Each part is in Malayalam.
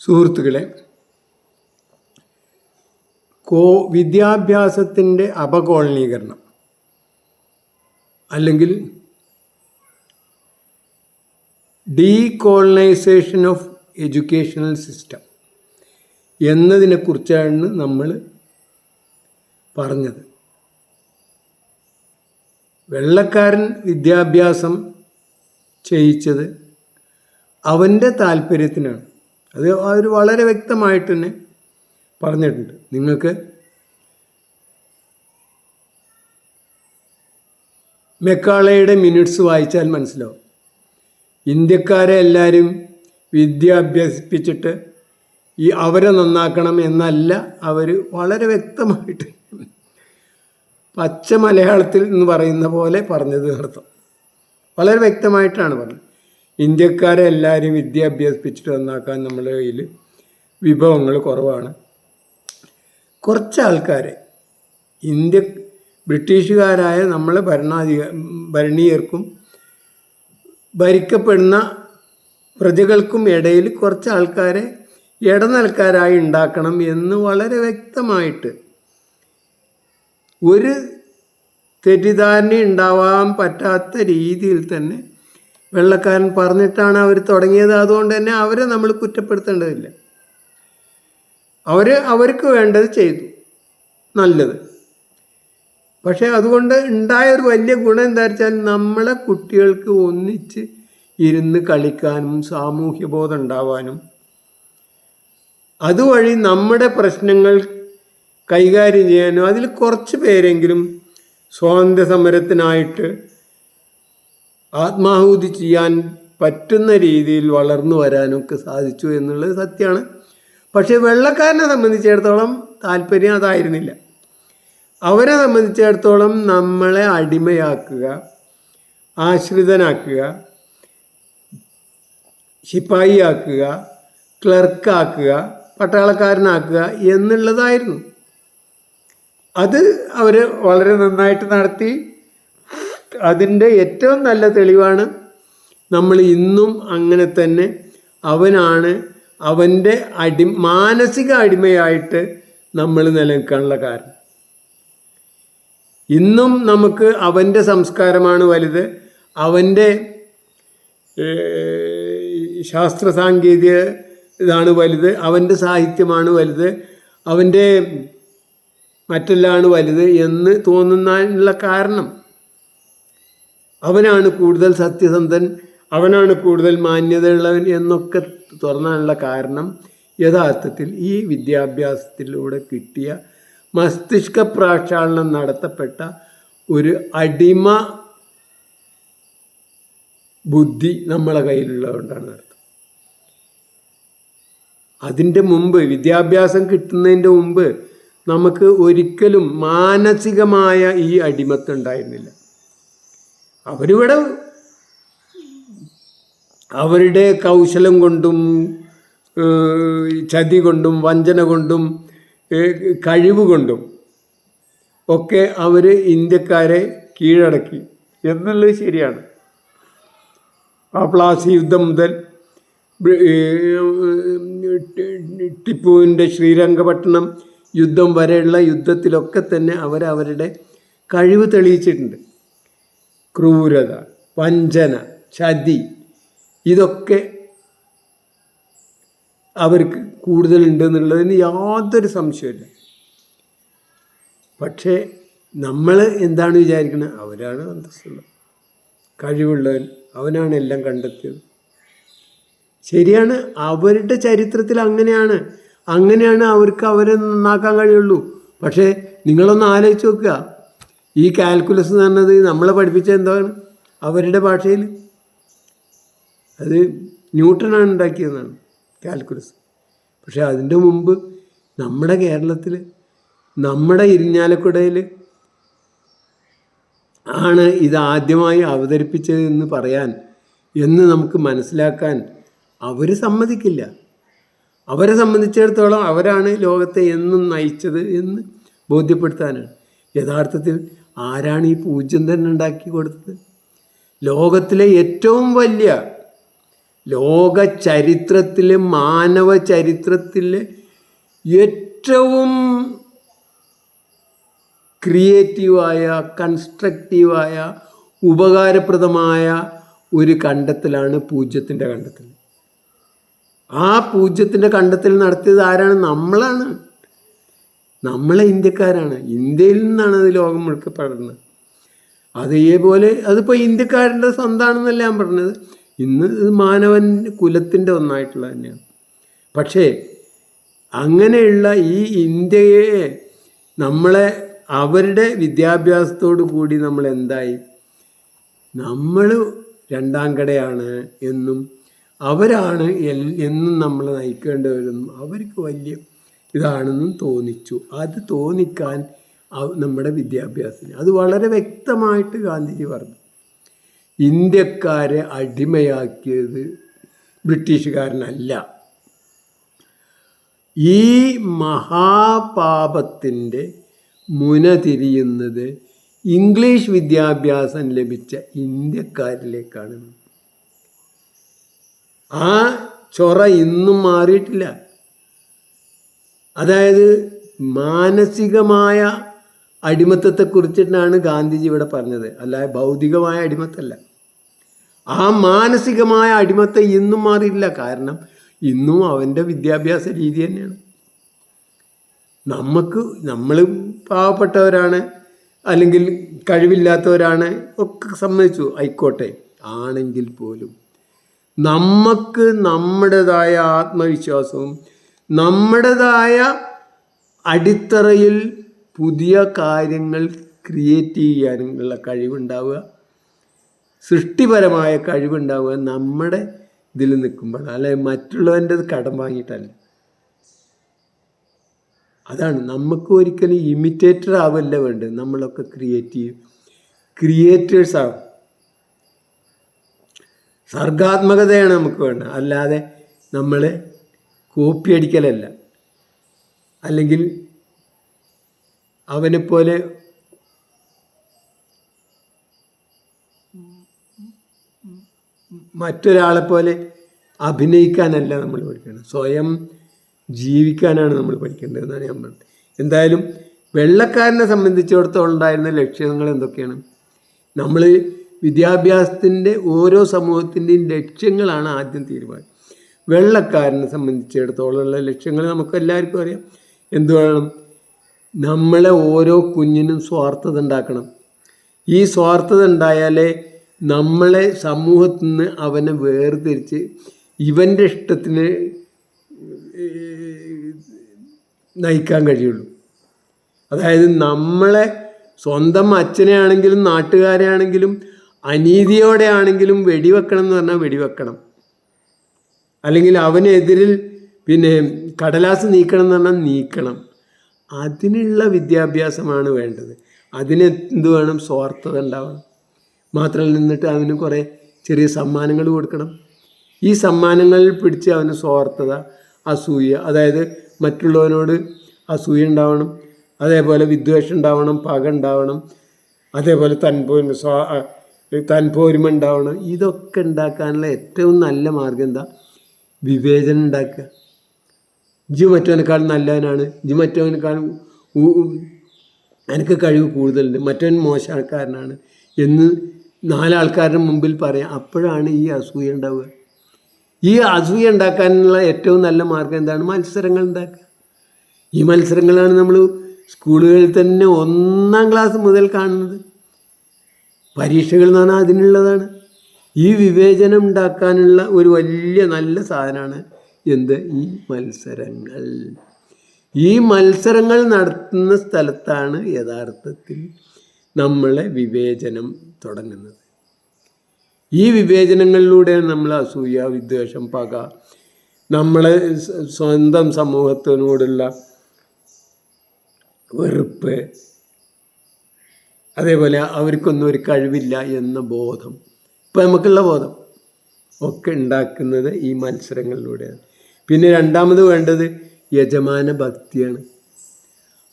സുഹൃത്തുക്കളെ കോ വിദ്യാഭ്യാസത്തിന്റെ അപകോളനീകരണം അല്ലെങ്കിൽ ഡീകോളനൈസേഷൻ ഓഫ് എഡ്യൂക്കേഷണൽ സിസ്റ്റം എന്നതിനെക്കുറിച്ചാണ് നമ്മൾ പറഞ്ഞത്. വെള്ളക്കാരൻ വിദ്യാഭ്യാസം ചെയ്യിച്ചത് അവന്റെ താല്പര്യത്തിനാണ്. അത് അവർ വളരെ വ്യക്തമായിട്ട് തന്നെ പറഞ്ഞിട്ടുണ്ട്. നിങ്ങൾക്ക് മെക്കാളയുടെ മിനിറ്റ്സ് വായിച്ചാൽ മനസ്സിലാവും. ഇന്ത്യക്കാരെ എല്ലാവരും വിദ്യ അഭ്യസിപ്പിച്ചിട്ട് ഈ അവരെ നന്നാക്കണം എന്നല്ല അവർ വളരെ വ്യക്തമായിട്ട് പച്ച മലയാളത്തിൽ എന്ന് പറയുന്ന പോലെ പറഞ്ഞത് നടത്തും വളരെ വ്യക്തമായിട്ടാണ് പറഞ്ഞത്. ഇന്ത്യക്കാരെ എല്ലാവരും വിദ്യ അഭ്യസിപ്പിച്ചിട്ട് നന്നാക്കാൻ നമ്മുടെ കയ്യിൽ വിഭവങ്ങൾ കുറവാണ്. കുറച്ച് ആൾക്കാരെ ഇന്ത്യ ബ്രിട്ടീഷുകാരായ നമ്മളെ ഭരണാധിക ഭരണീയർക്കും ഭരിക്കപ്പെടുന്ന പ്രജകൾക്കും ഇടയിൽ കുറച്ച് ആൾക്കാരെ ഇടനിലക്കാരായി ഉണ്ടാക്കണം എന്ന് വളരെ വ്യക്തമായിട്ട് ഒരു തെറ്റിദ്ധാരണ ഉണ്ടാവാൻ പറ്റാത്ത രീതിയിൽ തന്നെ വെള്ളക്കാരൻ പറഞ്ഞിട്ടാണ് അവർ തുടങ്ങിയത്. അതുകൊണ്ട് തന്നെ അവരെ നമ്മൾ കുറ്റപ്പെടുത്തേണ്ടതില്ല. അവർ അവർക്ക് വേണ്ടത് ചെയ്തു. നല്ലത്. പക്ഷേ അതുകൊണ്ട് ഉണ്ടായ ഒരു വലിയ ഗുണം എന്താ വെച്ചാൽ നമ്മളെ കുട്ടികൾക്ക് ഒന്നിച്ച് ഇരുന്ന് കളിക്കാനും സാമൂഹ്യ ബോധം ഉണ്ടാവാനും. അതുവഴി നമ്മുടെ പ്രശ്നങ്ങൾ കൈകാര്യം ചെയ്യാനും അതിൽ കുറച്ച് പേരെങ്കിലും സ്വാതന്ത്ര്യ സമരത്തിനായിട്ട് ആത്മാഹുതി ചെയ്യാൻ പറ്റുന്ന രീതിയിൽ വളർന്നു വരാനൊക്കെ സാധിച്ചു എന്നുള്ളത് സത്യമാണ്. പക്ഷേ വെള്ളക്കാരനെ സംബന്ധിച്ചിടത്തോളം താല്പര്യം അതായിരുന്നില്ല. അവരെ സംബന്ധിച്ചിടത്തോളം നമ്മളെ അടിമയാക്കുക ആശ്രിതനാക്കുക ശിപ്പായിയാക്കുക ക്ലർക്കാക്കുക പട്ടാളക്കാരനാക്കുക എന്നുള്ളതായിരുന്നു. അത് അവർ വളരെ നന്നായിട്ട് നടത്തി. അതിന്റെ ഏറ്റവും നല്ല തെളിവാണ് നമ്മൾ ഇന്നും അങ്ങനെ തന്നെ അവനാണ് അവന്റെ അടി മാനസിക അടിമയായിട്ട് നമ്മൾ നിലനിൽക്കാനുള്ള കാരണം. ഇന്നും നമുക്ക് അവന്റെ സംസ്കാരമാണ് വലുത്. അവന്റെ ശാസ്ത്ര സാങ്കേതിക ഇതാണ് വലുത്. അവന്റെ സാഹിത്യമാണ് വലുത്. അവന്റെ മറ്റെല്ലാണ് വലുത് എന്ന് തോന്നുന്നതിനുള്ള കാരണം അവനാണ് കൂടുതൽ സത്യസന്ധൻ അവനാണ് കൂടുതൽ മാന്യതയുള്ളവൻ എന്നൊക്കെ തുറന്നാനുള്ള കാരണം യഥാർത്ഥത്തിൽ ഈ വിദ്യാഭ്യാസത്തിലൂടെ കിട്ടിയ മസ്തിഷ്ക പ്രാക്ഷാളനം നടത്തപ്പെട്ട ഒരു അടിമ ബുദ്ധി നമ്മളെ കയ്യിലുള്ളതുകൊണ്ടാണ് അർത്ഥം അതിന്റെ മുമ്പ് വിദ്യാഭ്യാസം കിട്ടുന്നതിന്റെ മുമ്പ് നമുക്ക് ഒരിക്കലും മാനസികമായ ഈ അടിമത്തം ഉണ്ടായിരുന്നില്ല. അവരിവിടെ അവരുടെ കൗശലം കൊണ്ടും ചതി കൊണ്ടും വഞ്ചന കൊണ്ടും കഴിവ് കൊണ്ടും ഒക്കെ അവർ ഇന്ത്യക്കാരെ കീഴടക്കി എന്നുള്ളത് ശരിയാണ്. ആ പ്ലാസി യുദ്ധം മുതൽ ടിപ്പുവിന്റെ ശ്രീരംഗപട്ടണം യുദ്ധം വരെയുള്ള യുദ്ധത്തിലൊക്കെ തന്നെ അവർ അവരുടെ കഴിവ് തെളിയിച്ചിട്ടുണ്ട്. ക്രൂരത വഞ്ചന ചതി ഇതൊക്കെ അവർക്ക് കൂടുതലുണ്ട് എന്നുള്ളതിന് യാതൊരു സംശയമില്ല പക്ഷേ നമ്മൾ എന്താണ് വിചാരിക്കുന്നത് അവരാണ് അന്തസ്സുള്ളത് കഴിവുള്ളവൻ അവനാണ് എല്ലാം കണ്ടെത്തിയത്. ശരിയാണ് അവരുടെ ചരിത്രത്തിൽ അങ്ങനെയാണ്. അങ്ങനെയാണ് അവർക്ക് അവരെ നന്നാക്കാൻ കഴിയുള്ളൂ. പക്ഷേ നിങ്ങളൊന്ന് ആലോചിച്ച് നോക്കുക. ഈ കാൽക്കുലസ് എന്ന് പറഞ്ഞത് നമ്മളെ പഠിപ്പിച്ച എന്താണ്? അവരുടെ ഭാഷയിൽ. അത് ന്യൂട്ടനാണ് ഉണ്ടാക്കിയതെന്നാണ് കാൽക്കുലസ്. പക്ഷേ അതിന്റെ മുമ്പ് നമ്മുടെ കേരളത്തിൽ നമ്മുടെ ഇരിഞ്ഞാലക്കുടയിൽ ആണ് ഇത് ആദ്യമായി അവതരിപ്പിച്ചത് പറയാൻ എന്ന് നമുക്ക് മനസ്സിലാക്കാൻ അവർ സമ്മതിക്കില്ല. അവരെ സംബന്ധിച്ചിടത്തോളം അവരാണ് ലോകത്തെ എന്നും നയിച്ചത് എന്ന് ബോധ്യപ്പെടുത്താനാണ്. യഥാർത്ഥത്തിൽ ആരാണ് ഈ പൂജ്യം തന്നെ ഉണ്ടാക്കി കൊടുത്തത്? ലോകത്തിലെ ഏറ്റവും വലിയ ലോക ചരിത്രത്തിലെ മാനവ ചരിത്രത്തിലെ ഏറ്റവും ക്രിയേറ്റീവായ കൺസ്ട്രക്റ്റീവായ ഉപകാരപ്രദമായ ഒരു കണ്ടെത്തലാണ് പൂജ്യത്തിന്റെ കണ്ടെത്തൽ. ആ പൂജ്യത്തിന്റെ കണ്ടെത്തൽ നടത്തിയത് ആരാണ്? നമ്മളാണ്. നമ്മളെ ഇന്ത്യക്കാരാണ്. ഇന്ത്യയിൽ നിന്നാണ് അത് ലോകം മുഴുക്കെ പടർന്നത്. അതേപോലെ അതിപ്പോൾ ഇന്ത്യക്കാരന്റെ സ്വന്തമാണെന്നല്ല ഞാൻ പറഞ്ഞത്. ഇന്ന് ഇത് മാനവൻ കുലത്തിന്റെ ഒന്നായിട്ടുള്ള തന്നെയാണ്. പക്ഷേ അങ്ങനെയുള്ള ഈ ഇന്ത്യയെ നമ്മളെ അവരുടെ വിദ്യാഭ്യാസത്തോടു കൂടി നമ്മൾ എന്തായി നമ്മൾ രണ്ടാം കടയാണ് എന്നും അവരാണ് എന്നും നമ്മൾ നയിക്കേണ്ടവരെന്നും അവർക്ക് വലിയ ഇതാണെന്നും തോന്നിച്ചു. അത് തോന്നിക്കാൻ നമ്മുടെ വിദ്യാഭ്യാസത്തിന്. അത് വളരെ വ്യക്തമായിട്ട് ഗാന്ധിജി പറഞ്ഞു. ഇന്ത്യക്കാരെ അടിമയാക്കിയത് ബ്രിട്ടീഷുകാരനല്ല. ഈ മഹാപാപത്തിന്റെ മുന തിരിയുന്നത് ഇംഗ്ലീഷ് വിദ്യാഭ്യാസം ലഭിച്ച ഇന്ത്യക്കാരിലേക്കാണ്. ആ ചൊറ ഇന്നും മാറിയിട്ടില്ല. അതായത് മാനസികമായ അടിമത്തത്തെക്കുറിച്ചിട്ടാണ് ഗാന്ധിജി ഇവിടെ പറഞ്ഞത്. അല്ലാതെ ഭൗതികമായ അടിമത്തല്ല. ആ മാനസികമായ അടിമത്തെ ഇന്നും മാറിയില്ല കാരണം ഇന്നും അവന്റെ വിദ്യാഭ്യാസ രീതി തന്നെയാണ്. നമുക്ക് നമ്മൾ പാവപ്പെട്ടവരാണ് അല്ലെങ്കിൽ കഴിവില്ലാത്തവരാണ് ഒക്കെ സമ്മതിച്ചു. ആയിക്കോട്ടെ. ആണെങ്കിൽ പോലും. നമുക്ക് നമ്മുടേതായ ആത്മവിശ്വാസവും നമ്മുടേതായ അടിത്തറയിൽ പുതിയ കാര്യങ്ങൾ ക്രിയേറ്റ് ചെയ്യാനുള്ള കഴിവുണ്ടാവുക. സൃഷ്ടിപരമായ കഴിവുണ്ടാവുക നമ്മുടെ ഇതിൽ നിൽക്കുമ്പോൾ അല്ലെ മറ്റുള്ളവന്റെ കടം വാങ്ങിയിട്ടല്ല. അതാണ്. നമുക്ക് ഒരിക്കലും ഇമിറ്റേറ്റർ ആവല്ല വേണ്ടത്. നമ്മളൊക്കെ ക്രിയേറ്റീവ് ക്രിയേറ്റേഴ്സ് ആവും സർഗാത്മകതയാണ് നമുക്ക് വേണ്ടത്. അല്ലാതെ നമ്മൾ കോപ്പി അടിക്കലല്ല. അല്ലെങ്കിൽ അവനെപ്പോലെ മറ്റൊരാളെ പോലെ അഭിനയിക്കാനല്ല നമ്മൾ പഠിക്കേണ്ടത്. സ്വയം ജീവിക്കാനാണ് നമ്മൾ പഠിക്കേണ്ടത് എന്നാണ് ഞാൻ പറഞ്ഞത്. എന്തായാലും വെള്ളക്കാരനെ സംബന്ധിച്ചിടത്തോളം ഉണ്ടായിരുന്ന ലക്ഷ്യങ്ങൾ എന്തൊക്കെയാണ്? നമ്മൾ വിദ്യാഭ്യാസത്തിന്റെ ഓരോ സമൂഹത്തിന്റെയും ലക്ഷ്യങ്ങളാണ് ആദ്യം തീരുമാനം വെള്ളക്കാരനെ സംബന്ധിച്ചിടത്തോളം ഉള്ള ലക്ഷ്യങ്ങൾ നമുക്ക് എല്ലാവർക്കും അറിയാം. എന്തു വേണം? നമ്മളെ ഓരോ കുഞ്ഞിനും സ്വാർത്ഥത ഉണ്ടാക്കണം. ഈ സ്വാർത്ഥത ഉണ്ടായാലേ നമ്മളെ സമൂഹത്തിൽ നിന്ന് അവനെ വേർതിരിച്ച് ഇവന്റെ ഇഷ്ടത്തിന് നയിക്കാൻ കഴിയുള്ളൂ. അതായത് നമ്മളെ സ്വന്തം അച്ഛനെ ആണെങ്കിലും നാട്ടുകാരെ ആണെങ്കിലും അനീതിയോടെ ആണെങ്കിലും വെടിവെക്കണം എന്ന് പറഞ്ഞാൽ വെടിവെക്കണം. അല്ലെങ്കിൽ അവനെതിരിൽ പിന്നെ കടലാസ് നീക്കണം എന്ന് പറഞ്ഞാൽ നീക്കണം. അതിനുള്ള വിദ്യാഭ്യാസമാണ് വേണ്ടത്. അതിന് എന്ത് വേണം? സ്വാർത്ഥത ഉണ്ടാവണം. മാത്രമല്ല നിന്നിട്ട് അവന് കുറേ ചെറിയ സമ്മാനങ്ങൾ കൊടുക്കണം. ഈ സമ്മാനങ്ങളിൽ പിടിച്ച് അവന് സ്വാർത്ഥത അസൂയ അതായത് മറ്റുള്ളവനോട് അസൂയ ഉണ്ടാവണം. അതേപോലെ വിദ്വേഷം ഉണ്ടാവണം പക ഉണ്ടാവണം. അതേപോലെ തൻപോരിമ സ്വാ തൻപോരിമ ഉണ്ടാവണം. ഇതൊക്കെ ഉണ്ടാക്കാനുള്ള ഏറ്റവും നല്ല മാർഗം എന്താ? വിവേചനം ഉണ്ടാക്കുക. ഇജ് മറ്റവനേക്കാൾ നല്ലവനാണ്. ഇജ് ഉ- എനിക്ക് കഴിവ് കൂടുതലുണ്ട്. മറ്റവൻ മോശക്കാരനാണ് എന്ന് നാലാൾക്കാരുടെ മുമ്പിൽ പറയാം. അപ്പോഴാണ് ഈ അസൂയ ഉണ്ടാവുക. ഈ അസൂയ ഉണ്ടാക്കാനുള്ള ഏറ്റവും നല്ല മാർഗം എന്താണ്? മത്സരങ്ങൾ ഉണ്ടാക്കുക. ഈ മത്സരങ്ങളാണ് നമ്മൾ സ്കൂളുകളിൽ തന്നെ ഒന്നാം ക്ലാസ് മുതൽ കാണുന്നത്. പരീക്ഷകൾ എന്ന് പറഞ്ഞാൽ അതിനുള്ളതാണ്. ഈ വിവേചനം ഉണ്ടാക്കാനുള്ള ഒരു വലിയ നല്ല സാധനമാണ് എന്ത്? ഈ മത്സരങ്ങൾ. ഈ മത്സരങ്ങൾ നടത്തുന്ന സ്ഥലത്താണ് യഥാർത്ഥത്തിൽ നമ്മളെ വിവേചനം തുടങ്ങുന്നത്. ഈ വിവേചനങ്ങളിലൂടെയാണ് നമ്മൾ അസൂയ വിദ്വേഷം പക നമ്മളെ സ്വന്തം സമൂഹത്തിനോടുള്ള വെറുപ്പ് അതേപോലെ അവർക്കൊന്നും ഒരു കഴിവില്ല എന്ന ബോധം ഇപ്പം നമുക്കുള്ള ബോധം. ഒക്കെ ഉണ്ടാക്കുന്നത് ഈ മത്സരങ്ങളിലൂടെയാണ്. പിന്നെ രണ്ടാമത് വേണ്ടത് യജമാന ഭക്തിയാണ്.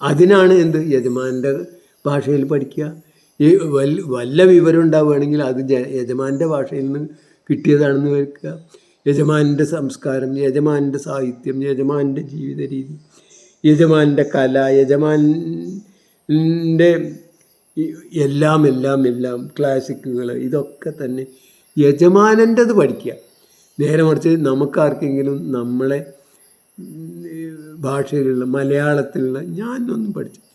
അതിനാണ് എന്ത്? യജമാന്റെ ഭാഷയിൽ പഠിക്കുക. ഈ വൽ വല്ല വിവരം ഉണ്ടാവുകയാണെങ്കിൽ അത് യജമാന്റെ ഭാഷയിൽ നിന്ന് കിട്ടിയതാണെന്ന് വെക്കുക. യജമാനിന്റെ സംസ്കാരം യജമാനിന്റെ സാഹിത്യം യജമാനിന്റെ ജീവിത രീതി യജമാനിന്റെ കല യജമാന്റെ എല്ലാം എല്ലാം എല്ലാം ക്ലാസിക്കുകൾ ഇതൊക്കെ തന്നെ യജമാനന്റെത് പഠിക്കുക. നേരെ മറിച്ച് നമുക്കാർക്കെങ്കിലും നമ്മളെ ഭാഷയിലുള്ള മലയാളത്തിലുള്ള ഞാനൊന്നും പഠിച്ചിട്ടില്ല.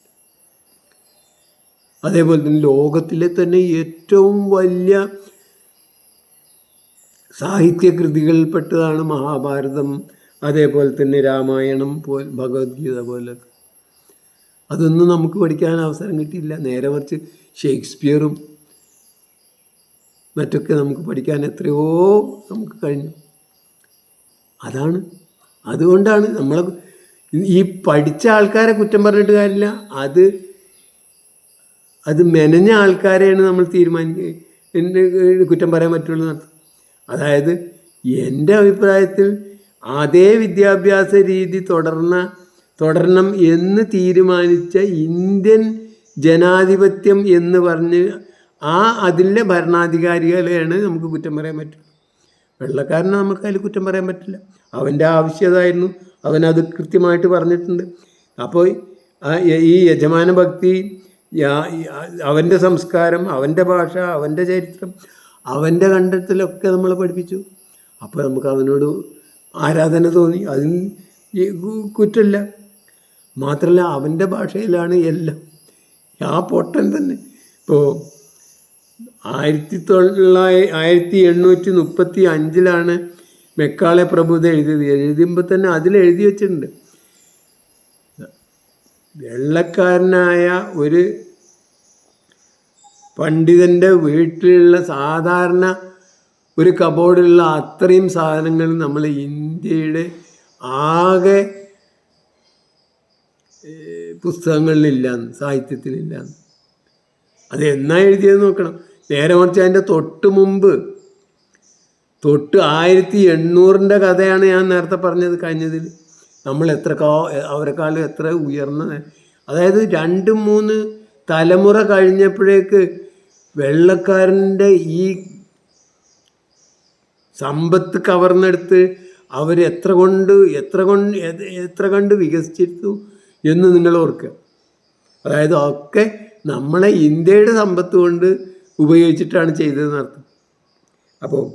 അതേപോലെ തന്നെ ലോകത്തിലെ തന്നെ ഏറ്റവും വലിയ സാഹിത്യകൃതികളിൽപ്പെട്ടതാണ് മഹാഭാരതം. അതേപോലെ തന്നെ രാമായണം പോ ഭഗവത്ഗീത പോലൊക്കെ. അതൊന്നും നമുക്ക് പഠിക്കാൻ അവസരം കിട്ടിയില്ല. നേരെ മറിച്ച് ഷേക്സ്പിയറും മറ്റൊക്കെ നമുക്ക് പഠിക്കാൻ എത്രയോ നമുക്ക് കഴിഞ്ഞു. അതാണ്. അതുകൊണ്ടാണ് നമ്മളെ ഈ പഠിച്ച ആൾക്കാരെ കുറ്റം പറഞ്ഞിട്ട് കാര്യമില്ല. അത് അത് മെനഞ്ഞ ആൾക്കാരെയാണ് നമ്മൾ തീരുമാനിക്കുക കുറ്റം പറയാൻ പറ്റുള്ളൂ അതായത് എന്റെ അഭിപ്രായത്തിൽ അതേ വിദ്യാഭ്യാസ രീതി തുടർന്ന തുടരണം എന്ന് തീരുമാനിച്ച ഇന്ത്യൻ ജനാധിപത്യം എന്ന് പറഞ്ഞ് ആ അതിലെ ഭരണാധികാരികളെയാണ് നമുക്ക് കുറ്റം പറയാൻ പറ്റുള്ളൂ. വെള്ളക്കാരനെ നമുക്ക് അതിൽ കുറ്റം പറയാൻ പറ്റില്ല. അവന്റെ ആവശ്യതായിരുന്നു അവനത് കൃത്യമായിട്ട് പറഞ്ഞിട്ടുണ്ട്. അപ്പോൾ ഈ യജമാന ഭക്തി അവന്റെ സംസ്കാരം അവന്റെ ഭാഷ അവന്റെ ചരിത്രം അവന്റെ കണ്ടെത്തലൊക്കെ നമ്മളെ പഠിപ്പിച്ചു. അപ്പോൾ നമുക്ക് അവനോട് ആരാധന തോന്നി. അതിന് കുറ്റമില്ല. മാത്രമല്ല അവന്റെ ഭാഷയിലാണ് എല്ലാം. ആ പൊട്ടൻ തന്നെ. ഇപ്പോൾ ആയിരത്തി തൊള്ളായി ആയിരത്തി എണ്ണൂറ്റി മുപ്പത്തി അഞ്ചിലാണ് മെക്കാളെ പ്രഭുത എഴുതിയത്. എഴുതുമ്പോൾ തന്നെ അതിൽ എഴുതി വെച്ചിട്ടുണ്ട്. വെള്ളക്കാരനായ ഒരു പണ്ഡിതന്റെ വീട്ടിലുള്ള സാധാരണ ഒരു കബോർഡിലുള്ള അത്രയും സാധനങ്ങൾ നമ്മൾ ഇന്ത്യയുടെ ആകെ പുസ്തകങ്ങളിലില്ലാന്ന് സാഹിത്യത്തിലില്ലാന്ന്. അത് എന്നാ എഴുതിയെന്ന് നോക്കണം. നേരെ മറിച്ച് അതിന്റെ തൊട്ട് മുമ്പ് തൊട്ട് ആയിരത്തി എണ്ണൂറിന്റെ കഥയാണ് ഞാൻ നേരത്തെ പറഞ്ഞത് കഴിഞ്ഞതിൽ. നമ്മൾ എത്ര കാ അവരെക്കാളും എത്ര ഉയർന്ന അതായത് രണ്ട് മൂന്ന് തലമുറ കഴിഞ്ഞപ്പോഴേക്ക് വെള്ളക്കാരന്റെ ഈ സമ്പത്ത് കവർന്നെടുത്ത് അവർ എത്ര കൊണ്ട് എത്ര കൊണ്ട് എത്ര കണ്ട് വികസിച്ചിരുന്നു? എന്ന് നിങ്ങൾ ഓർക്കുക. അതായത് ഒക്കെ നമ്മളെ ഇന്ത്യയുടെ സമ്പത്ത് കൊണ്ട് ഉപയോഗിച്ചിട്ടാണ് ചെയ്തതെന്ന് അർത്ഥം. അപ്പോൾ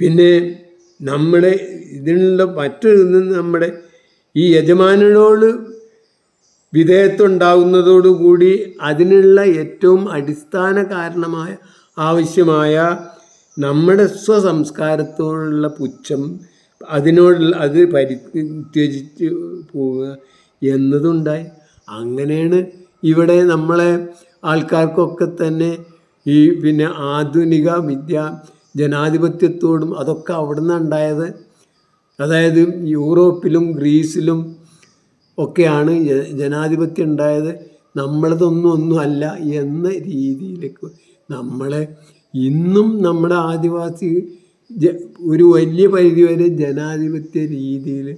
പിന്നെ നമ്മുടെ ഇതിനുള്ള മറ്റൊരു നമ്മുടെ ഈ യജമാനോട് വിധേയത്വമുണ്ടാകുന്നതോടുകൂടി അതിനുള്ള ഏറ്റവും അടിസ്ഥാന കാരണമായ ആവശ്യമായ നമ്മുടെ സ്വസംസ്കാരത്തോടുള്ള പുച്ഛം അതിനോടുള്ള അത് പരിത്യജിച്ച് പോവുക എന്നതുണ്ടായി. അങ്ങനെയാണ് ഇവിടെ നമ്മളെ ആൾക്കാർക്കൊക്കെ തന്നെ ഈ പിന്നെ ആധുനിക വിദ്യ ജനാധിപത്യത്തോടും അതൊക്കെ അവിടെ നിന്നുണ്ടായത് അതായത് യൂറോപ്പിലും ഗ്രീസിലും ഒക്കെയാണ് ജനാധിപത്യം ഉണ്ടായത്. നമ്മളതൊന്നും ഒന്നും അല്ല എന്ന രീതിയിലേക്ക് നമ്മളെ ഇന്നും നമ്മുടെ ആദിവാസി ജ ഒരു വലിയ പരിധി വരെ ജനാധിപത്യ രീതിയിൽ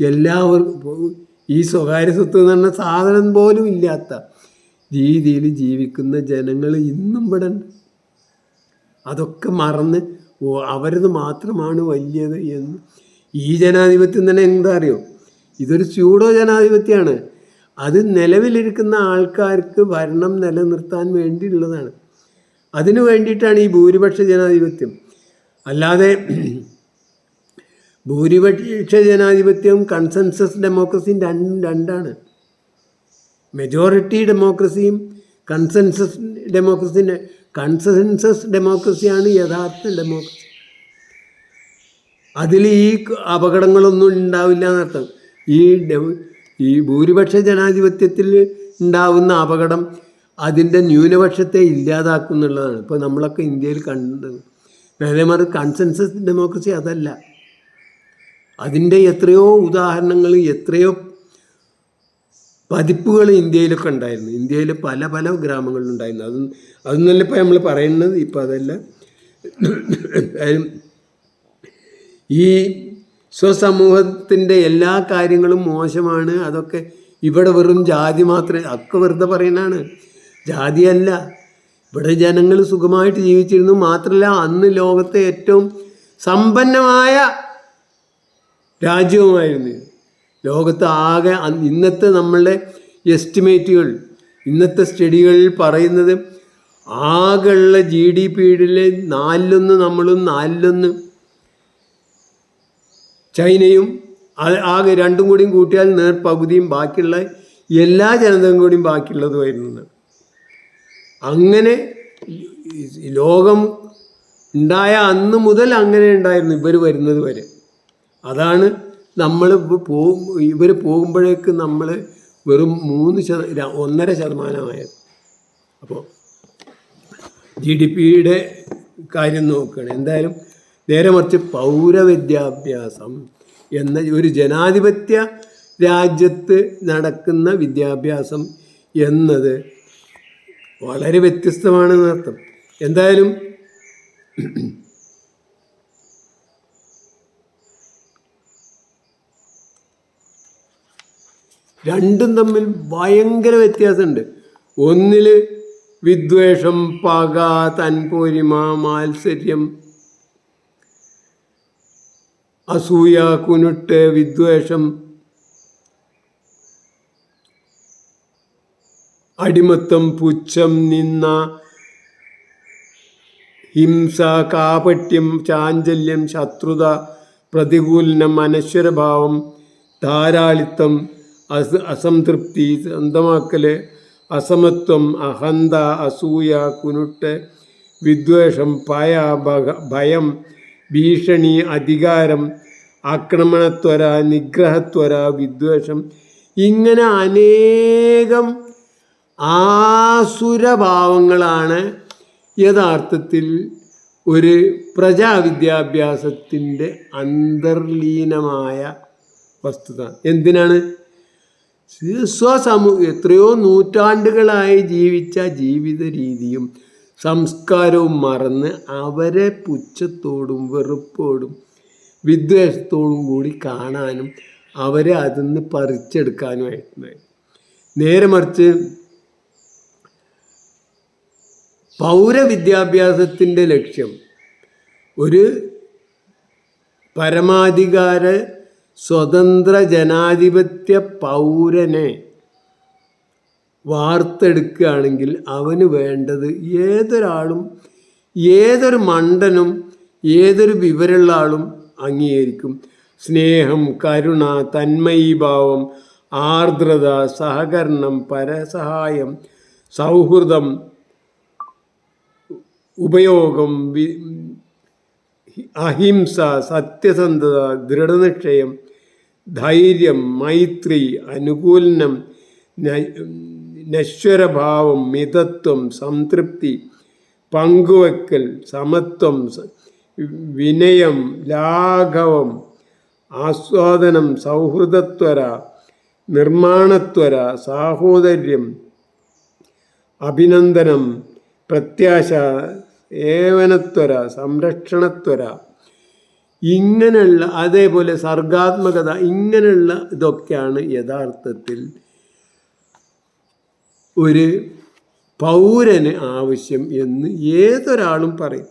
എല്ലാവർക്കും ഈ സ്വകാര്യ സ്വത്ത് എന്ന് പറഞ്ഞ സാധനം പോലും ഇല്ലാത്ത രീതിയിൽ ജീവിക്കുന്ന ജനങ്ങൾ ഇന്നും ഇവിടെ അതൊക്കെ മറന്ന് അവരത് മാത്രമാണ് വലിയത് എന്ന്. ഈ ജനാധിപത്യം തന്നെ എന്താ അറിയോ? ഇതൊരു സ്യൂഡോ ജനാധിപത്യമാണ്. അത് നിലവിലിരിക്കുന്ന ആൾക്കാർക്ക് ഭരണം നിലനിർത്താൻ വേണ്ടിയുള്ളതാണ്. അതിനു വേണ്ടിയിട്ടാണ് ഈ ഭൂരിപക്ഷ ജനാധിപത്യം. അല്ലാതെ ഭൂരിപക്ഷ ജനാധിപത്യവും കൺസെൻസസ് ഡെമോക്രസിയും രണ്ടും രണ്ടാണ്. മെജോറിറ്റി ഡെമോക്രസിയും കൺസെൻസസ് ഡെമോക്രസിന്റെ കൺസെൻസസ് ഡെമോക്രസിയാണ് യഥാർത്ഥ ഡെമോക്രസി അതിൽ ഈ അപകടങ്ങളൊന്നും ഉണ്ടാവില്ല എന്നർത്ഥം. ഈ ഈ ഭൂരിപക്ഷ ജനാധിപത്യത്തിൽ ഉണ്ടാവുന്ന അപകടം അതിന്റെ ന്യൂനപക്ഷത്തെ ഇല്ലാതാക്കുന്നുള്ളതാണ്. ഇപ്പോൾ നമ്മളൊക്കെ ഇന്ത്യയിൽ കണ്ടത് നേരെ കൺസെൻസസ് ഡെമോക്രസി അതല്ല. അതിന്റെ എത്രയോ ഉദാഹരണങ്ങൾ എത്രയോ പതിപ്പുകൾ ഇന്ത്യയിലൊക്കെ ഉണ്ടായിരുന്നു. ഇന്ത്യയിൽ പല പല ഗ്രാമങ്ങളിലുണ്ടായിരുന്നു അത് അതൊന്നല്ല ഇപ്പോൾ നമ്മൾ പറയുന്നത്. ഇപ്പോൾ അതല്ല. ഈ സ്വസമൂഹത്തിന്റെ എല്ലാ കാര്യങ്ങളും മോശമാണ്. അതൊക്കെ ഇവിടെ വെറും ജാതി മാത്രമേ ഒക്കെ വെറുതെ പറയുന്നതാണ്. ജാതിയല്ല. ഇവിടെ ജനങ്ങൾ സുഖമായിട്ട് ജീവിച്ചിരുന്നു മാത്രമല്ല അന്ന് ലോകത്തെ ഏറ്റവും സമ്പന്നമായ രാജ്യവുമായിരുന്നു. ലോകത്ത് ആകെ ഇന്നത്തെ നമ്മളുടെ എസ്റ്റിമേറ്റുകൾ ഇന്നത്തെ സ്റ്റഡികളിൽ പറയുന്നത് ആകെയുള്ള ജി ഡി പിയിലെ നാലിലൊന്ന് നമ്മളും നാലിലൊന്ന് ചൈനയും ആകെ രണ്ടും കൂടിയും കൂട്ടിയാൽ നേർ പകുതിയും ബാക്കിയുള്ള എല്ലാ ജനതയും കൂടിയും ബാക്കിയുള്ളതുമായിരുന്നു. അങ്ങനെ ലോകം ഉണ്ടായ അന്ന് മുതൽ അങ്ങനെ ഉണ്ടായിരുന്നു ഇവർ വരുന്നത് വരെ. അതാണ് നമ്മൾ പോകും ഇവർ പോകുമ്പോഴേക്ക് നമ്മൾ വെറും മൂന്ന് ശത ഒന്നര ശതമാനമായത്. അപ്പോൾ ജി ഡി പിയുടെ കാര്യം നോക്കുകയാണ്. എന്തായാലും നേരെ മറിച്ച് പൗരവിദ്യാഭ്യാസം എന്ന ഒരു ജനാധിപത്യ രാജ്യത്ത് നടക്കുന്ന വിദ്യാഭ്യാസം എന്നത് വളരെ വ്യത്യസ്തമാണെന്ന് അർത്ഥം എന്തായാലും രണ്ടും തമ്മിൽ ഭയങ്കര വ്യത്യാസമുണ്ട്. ഒന്നിൽ വിദ്വേഷം പക തൻപോരിമ മാത്സര്യം അസൂയ കുനുട്ട് വിദ്വേഷം അടിമത്തം പുച്ഛം നിന്ന ഹിംസ കാപട്യം ചാഞ്ചല്യം ശത്രുത പ്രതികൂലനം അനശ്വരഭാവം ധാരാളിത്തം അസ അസംതൃപ്തി സ്വന്തമാക്കൽ അസമത്വം അഹന്ത അസൂയ കുനുട്ട് വിദ്വേഷം പയ ഭയം ഭീഷണി അധികാരം ആക്രമണത്വര നിഗ്രഹത്വര വിദ്വേഷം ഇങ്ങനെ അനേകം ആസുരഭാവങ്ങളാണ് യഥാർത്ഥത്തിൽ ഒരു പ്രജാവിദ്യാഭ്യാസത്തിന്റെ അന്തർലീനമായ വസ്തുത. എന്തിനാണ്? സ്വസമൂഹ എത്രയോ നൂറ്റാണ്ടുകളായി ജീവിച്ച ജീവിത രീതിയും സംസ്കാരവും മറന്ന് അവരെ പുച്ഛത്തോടും വെറുപ്പോടും വിദ്വേഷത്തോടും കൂടി കാണാനും അവരെ അതിൽ നിന്ന് പറിച്ചെടുക്കാനുമായിട്ടുണ്ടായി നേരെ മറിച്ച് പൗരവിദ്യാഭ്യാസത്തിന്റെ ലക്ഷ്യം ഒരു പരമാധികാര സ്വതന്ത്ര ജനാധിപത്യ പൗരനെ വാർത്തെടുക്കുകയാണെങ്കിൽ അവന് വേണ്ടത് ഏതൊരാളും ഏതൊരു മണ്ടനും ഏതൊരു വിവരമുള്ള ആളും അംഗീകരിക്കും. സ്നേഹം കരുണ തന്മയീഭാവം ആർദ്രത സഹകരണം പരസഹായം സൗഹൃദം ഉപയോഗം അഹിംസ സത്യസന്ധത ദൃഢനിക്ഷയം ധൈര്യം മൈത്രി അനുകൂലനം നശ്വരഭാവം മിതത്വം സംതൃപ്തി പങ്കുവെക്കൽ സമത്വം വിനയം ലാഘവം ആസ്വാദനം സൗഹൃദത്വര നിർമ്മാണത്വര സാഹോദര്യം അഭിനന്ദനം പ്രത്യാശ ഏവനത്വര സംരക്ഷണത്വര. ഇങ്ങനെയുള്ള അതേപോലെ സർഗാത്മകത ഇങ്ങനെയുള്ള ഇതൊക്കെയാണ് യഥാർത്ഥത്തിൽ ഒരു പൗരന് ആവശ്യം എന്ന് ഏതൊരാളും പറയും.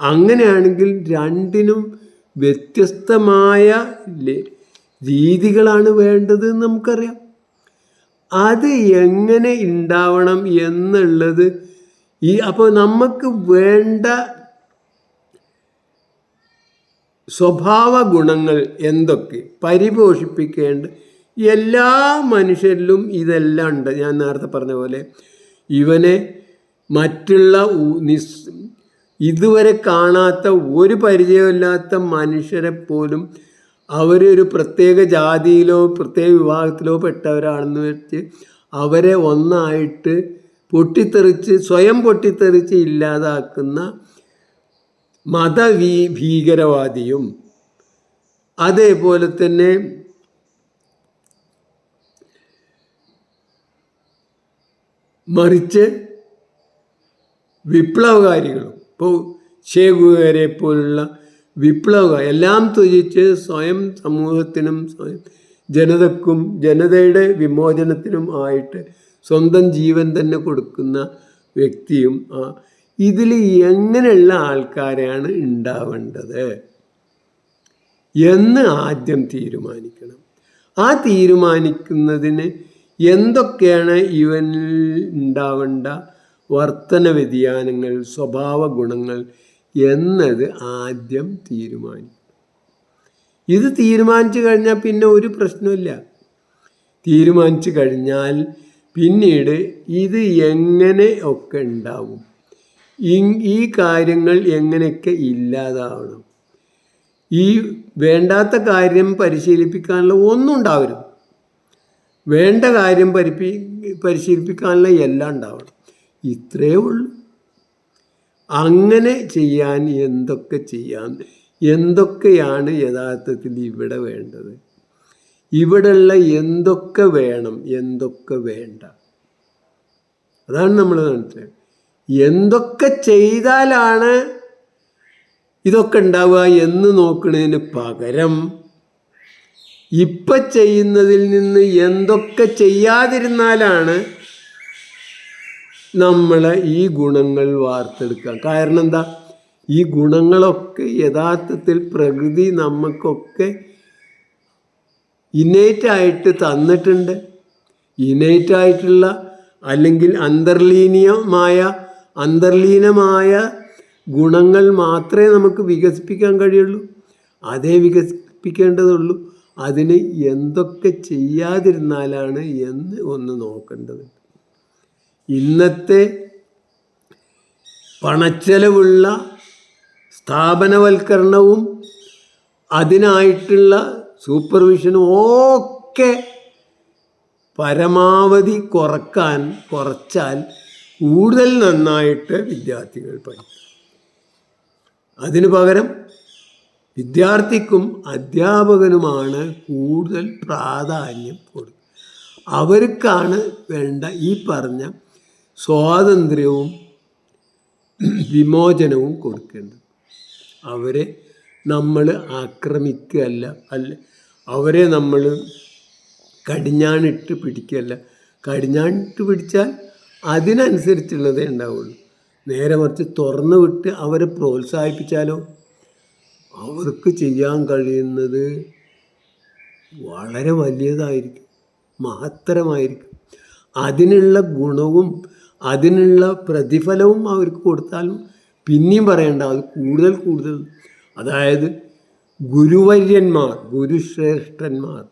അങ്ങനെയാണെങ്കിൽ രണ്ടിനും വ്യത്യസ്തമായ രീതികളാണ് വേണ്ടത് നമുക്കറിയാം. അത് എങ്ങനെ ഉണ്ടാവണം എന്നുള്ളത് ഈ അപ്പോൾ നമുക്ക് വേണ്ട സ്വഭാവ ഗുണങ്ങൾ എന്തൊക്കെ? പരിപോഷിപ്പിക്കേണ്ട എല്ലാ മനുഷ്യരിലും ഇതെല്ലാം ഉണ്ട്. ഞാൻ നേരത്തെ പറഞ്ഞ പോലെ ഇവനെ മറ്റുള്ള നിസ് ഇതുവരെ കാണാത്ത ഒരു പരിചയമില്ലാത്ത മനുഷ്യരെ പോലും അവരൊരു പ്രത്യേക ജാതിയിലോ പ്രത്യേക വിഭാഗത്തിലോ പെട്ടവരാണെന്ന് വെച്ച് അവരെ ഒന്നായിട്ട് പൊട്ടിത്തെറിച്ച് സ്വയം പൊട്ടിത്തെറിച്ച് ഇല്ലാതാക്കുന്ന മതവീ ഭീകരവാദിയും അതേപോലെ തന്നെ മറിച്ച് വിപ്ലവകാരികളും. ഇപ്പോൾ ഷേഖുകാരെ പോലുള്ള വിപ്ലവ എല്ലാം ത്യജിച്ച് സ്വയം സമൂഹത്തിനും സ്വയം ജനതക്കും ജനതയുടെ വിമോചനത്തിനും ആയിട്ട് സ്വന്തം ജീവൻ തന്നെ കൊടുക്കുന്ന വ്യക്തിയും ഇതിൽ എങ്ങനെയുള്ള ആൾക്കാരെയാണ് ഉണ്ടാവേണ്ടത്? എന്ന് ആദ്യം തീരുമാനിക്കണം. ആ തീരുമാനിക്കുന്നതിന് എന്തൊക്കെയാണ് ഇവനിൽ ഉണ്ടാവേണ്ട വർത്തന വ്യതിയാനങ്ങൾ സ്വഭാവ ഗുണങ്ങൾ എന്നത് ആദ്യം തീരുമാനിക്കും ഇത് തീരുമാനിച്ചു കഴിഞ്ഞാൽ പിന്നെ ഒരു പ്രശ്നമില്ല തീരുമാനിച്ചു കഴിഞ്ഞാൽ പിന്നീട് ഇത് എങ്ങനെ ഒക്കെ ഉണ്ടാവും? ഈ കാര്യങ്ങൾ എങ്ങനെയൊക്കെ ഇല്ലാതാവണം? ഈ വേണ്ടാത്ത കാര്യം പരിശീലിപ്പിക്കാനുള്ള ഒന്നും ഉണ്ടാവരുത്. വേണ്ട കാര്യം പരിപ്പി പരിശീലിപ്പിക്കാനുള്ള എല്ലാം ഉണ്ടാവണം. ഇത്രയേ ഉള്ളൂ. അങ്ങനെ ചെയ്യാൻ എന്തൊക്കെ ചെയ്യാൻ എന്തൊക്കെയാണ് യഥാർത്ഥത്തിൽ ഇവിടെ വേണ്ടത്? ഇവിടെയുള്ള എന്തൊക്കെ വേണം എന്തൊക്കെ വേണ്ട. അതാണ് നമ്മൾ മനസ്സിലാക്കുക എന്തൊക്കെ ചെയ്താലാണ് ഇതൊക്കെ ഉണ്ടാവുക എന്ന് നോക്കുന്നതിന് പകരം ഇപ്പം ചെയ്യുന്നതിൽ നിന്ന് എന്തൊക്കെ ചെയ്യാതിരുന്നാലാണ് നമ്മൾ ഈ ഗുണങ്ങൾ വാർത്തെടുക്കുക. കാരണം എന്താ? ഈ ഗുണങ്ങളൊക്കെ യഥാർത്ഥത്തിൽ പ്രകൃതി നമുക്കൊക്കെ ഇനേറ്റായിട്ട് തന്നിട്ടുണ്ട്. ഇനേറ്റായിട്ടുള്ള അല്ലെങ്കിൽ അന്തർലീനീയമായ അന്തർലീനമായ ഗുണങ്ങൾ മാത്രമേ നമുക്ക് വികസിപ്പിക്കാൻ കഴിയുള്ളൂ. അതേ വികസിപ്പിക്കേണ്ടതുള്ളൂ. അതിന് എന്തൊക്കെ ചെയ്യാതിരുന്നാലാണ് എന്ന് ഒന്ന് നോക്കേണ്ടത്. ഇന്നത്തെ പണച്ചെലവുള്ള സ്ഥാപനവൽക്കരണവും അതിനായിട്ടുള്ള സൂപ്പർവിഷനും ഒക്കെ പരമാവധി കുറയ്ക്കാൻ കുറച്ചാൽ കൂടുതൽ നന്നായിട്ട് വിദ്യാർത്ഥികൾ പഠിക്കും. അതിനു പകരം വിദ്യാർത്ഥിക്കും അധ്യാപകനുമാണ് കൂടുതൽ പ്രാധാന്യം കൊടുക്കുക. അവർക്കാണ് വേണ്ട ഈ പറഞ്ഞ സ്വാതന്ത്ര്യവും വിമോചനവും കൊടുക്കേണ്ടത്. അവരെ നമ്മൾ ആക്രമിക്കുകയല്ല. അല്ല അവരെ നമ്മൾ കടിഞ്ഞാണിട്ട് പിടിക്കുകയല്ല. കടിഞ്ഞാണിട്ട് പിടിച്ചാൽ അതിനനുസരിച്ചുള്ളതേ ഉണ്ടാവുള്ളൂ. നേരെ മറിച്ച് തുറന്നു വിട്ട് അവരെ പ്രോത്സാഹിപ്പിച്ചാലോ? അവർക്ക് ചെയ്യാൻ കഴിയുന്നത് വളരെ വലിയതായിരിക്കും. മഹത്തരമായിരിക്കും. അതിനുള്ള ഗുണവും അതിനുള്ള പ്രതിഫലവും അവർക്ക് കൊടുത്താലും പിന്നെയും പറയണ്ട അത് കൂടുതൽ കൂടുതൽ അതായത് ഗുരുവര്യന്മാർ ഗുരുശ്രേഷ്ഠന്മാർ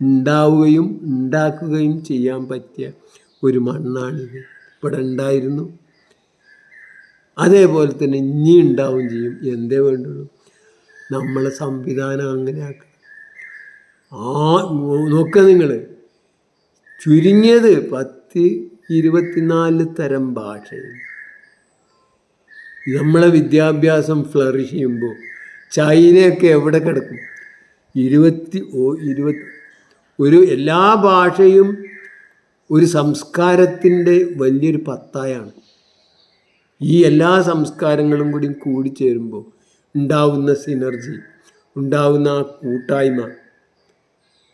ഉണ്ടാവുകയും ഉണ്ടാക്കുകയും ചെയ്യാൻ പറ്റിയ ഒരു മണ്ണാണിത്. ഇവിടെ ഉണ്ടായിരുന്നു. അതേപോലെ തന്നെ ഇനി ഉണ്ടാവും ചെയ്യും. എന്തേ വേണ്ടുള്ളൂ. നമ്മളെ സംവിധാനം അങ്ങനെ ആ നോക്ക നിങ്ങൾ ചുരുങ്ങിയത് പത്ത് ഇരുപത്തിനാല് തരം ഭാഷയിൽ നമ്മളെ വിദ്യാഭ്യാസം ഫ്ലറിഷ് ചെയ്യുമ്പോൾ ചൈനയൊക്കെ എവിടെ കിടക്കും? ഇരുപത്തി ഇരുപത്തി ഒരു എല്ലാ ഭാഷയും ഒരു സംസ്കാരത്തിന്റെ വലിയൊരു പത്തായാണ്. ഈ എല്ലാ സംസ്കാരങ്ങളും കൂടി കൂടിച്ചേരുമ്പോൾ ഉണ്ടാവുന്ന സിനർജി ഉണ്ടാവുന്ന ആ കൂട്ടായ്മ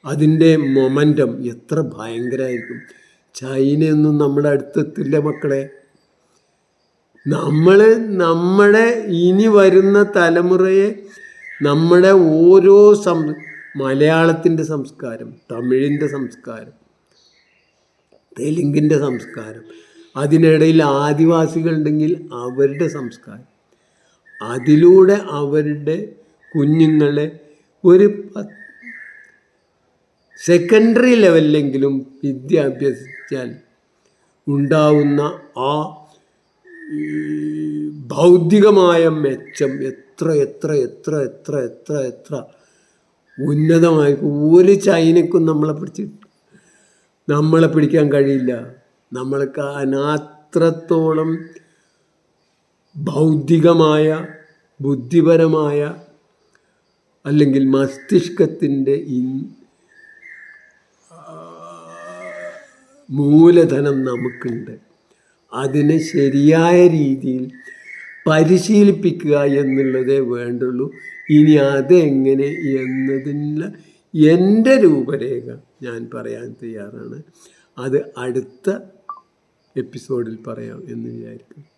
അതിന്റെ മൊമെന്റം എത്ര ഭയങ്കരമായിരിക്കും. ചൈനയൊന്നും നമ്മുടെ അടുത്തെത്തില്ല മക്കളെ. നമ്മൾ നമ്മുടെ ഇനി വരുന്ന തലമുറയെ നമ്മുടെ ഓരോ സം മലയാളത്തിന്റെ സംസ്കാരം തമിഴിന്റെ സംസ്കാരം തെലുങ്കിന്റെ സംസ്കാരം അതിനിടയിൽ ആദിവാസികളുണ്ടെങ്കിൽ അവരുടെ സംസ്കാരം. അതിലൂടെ അവരുടെ കുഞ്ഞുങ്ങളെ ഒരു സെക്കൻഡറി ലെവലിലെങ്കിലും വിദ്യ അഭ്യസിച്ചാൽ ഉണ്ടാവുന്ന ആ ഭൗതികമായ മെച്ചം എത്ര എത്ര എത്ര എത്ര എത്ര എത്ര ഉന്നതമായി ഒരു ചൈനക്കും നമ്മളെ പിടിച്ച് നമ്മളെ പിടിക്കാൻ കഴിയില്ല. നമ്മൾക്ക് അനാത്രത്തോളം ഭൗതികമായ ബുദ്ധിപരമായ അല്ലെങ്കിൽ മസ്തിഷ്കത്തിന്റെ മൂലധനം നമുക്കുണ്ട്. അതിനെ ശരിയായ രീതിയിൽ പരിശീലിപ്പിക്കുക എന്നുള്ളതേ വേണ്ടുള്ളൂ. ഇനി അതെങ്ങനെ എന്നതിനുള്ള എന്റെ രൂപരേഖ ഞാൻ പറയാൻ തയ്യാറാണ്. അത് അടുത്ത എപ്പിസോഡിൽ പറയാം എന്ന് വിചാരിക്കും